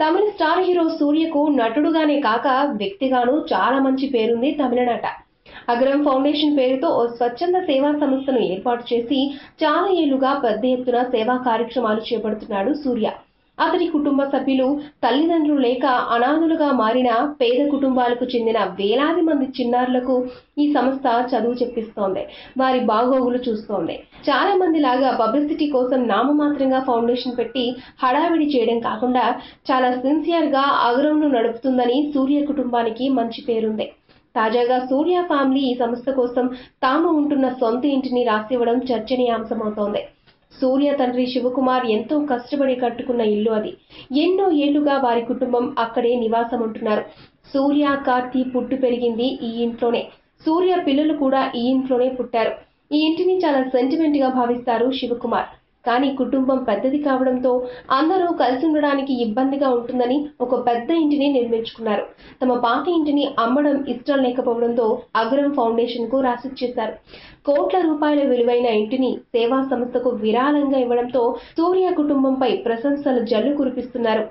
తమిళ star hero సూర్యకు నటుడుగానే కాక వ్యక్తిగాను చాలా మంచి పేరుంది తమిళనాట. అగ్రం ఫౌండేషన్ పేరుతో ఓ స్వచ్ఛంద సేవా సంస్థను ఏర్పాటు చేసి చాలా ఏళ్ళుగా పెద్ద ఎత్తున సేవా కార్యక్రమాలు చేపడుతున్నాడు సూర్య. అతడి కుటుంబ సభ్యులు తల్లిదండ్రులు లేక అనాథులుగా మారిన పేద కుటుంబాలకు చెందిన వేలాది మంది చిన్నారులకు ఈ సంస్థ చదువు చెప్పిస్తోంది. వారి బాగోగులు చూస్తోంది. చాలా మంది లాగా పబ్లిసిటీ కోసం నామమాత్రంగా ఫౌండేషన్ పెట్టి హడావిడి చేయడం కాకుండా చాలా సిన్సియర్గా అగరంను నడుపుతుందని సూర్య కుటుంబానికి మంచి పేరుంది. తాజాగా సూర్య ఫ్యామిలీ ఈ సంస్థ కోసం తాము ఉంటున్న సొంత ఇంటిని రాసివ్వడం చర్చనీయాంశమవుతోంది. సూర్య తండ్రి శివకుమార్ ఎంతో కష్టపడి కట్టుకున్న ఇల్లు అది. ఎన్నో ఏళ్ళుగా వారి కుటుంబం అక్కడే నివాసం ఉంటున్నారు సూర్య కార్తీ పుట్టు పెరిగింది ఈ ఇంట్లోనే. సూర్య పిల్లలు కూడా ఈ ఇంట్లోనే పుట్టారు. ఈ ఇంటిని చాలా సెంటిమెంట్గా భావిస్తారు శివకుమార్. కానీ కుటుంబం పెద్దది కావడంతో అందరూ కలిసి ఉండడానికి ఇబ్బందిగా ఉంటుందని ఒక పెద్ద ఇంటిని నిర్మించుకున్నారు. తమ పాత ఇంటిని అమ్మడం ఇష్టం లేకపోవడంతో అగ్రం ఫౌండేషన్కు రాసిచ్చేశారు కోట్ల రూపాయల విలువైన ఇంటిని సేవా సంస్థకు విరాళంగా ఇవ్వడంతో సూర్య కుటుంబంపై ప్రశంసలు జల్లు కురిపిస్తున్నారు.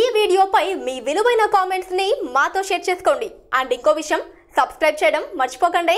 ఈ వీడియోపై మీ విలువైన కామెంట్స్ని మాతో షేర్ చేసుకోండి. అండ్ ఇంకో విషయం సబ్స్క్రైబ్ చేయడం మర్చిపోకండి.